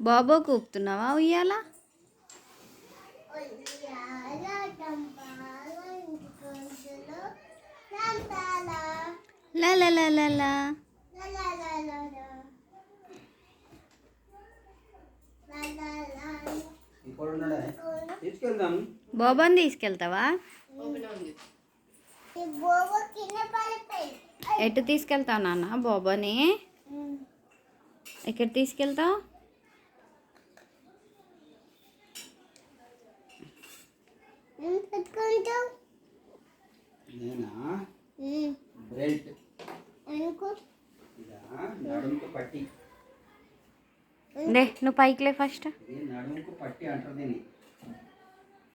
బాబో కూపుతున్నావా ఉయ్యాలా? లా లా లా. లా ఇప్పుడు ఉన్నాడా తీసుకెళ్దాం బాబాని తీసుకెళ్తావా ఎటు తీసుకెళ్తావు నాన్న బాబాని ఎక్కడ తీసుకెళ్తావు నేనా బెల్ట్ ఇదా నడుముకు పట్టి. నువ్వు పైకి లే ఫస్ట్. నడుముకు పట్టి అంటారు దీన్ని.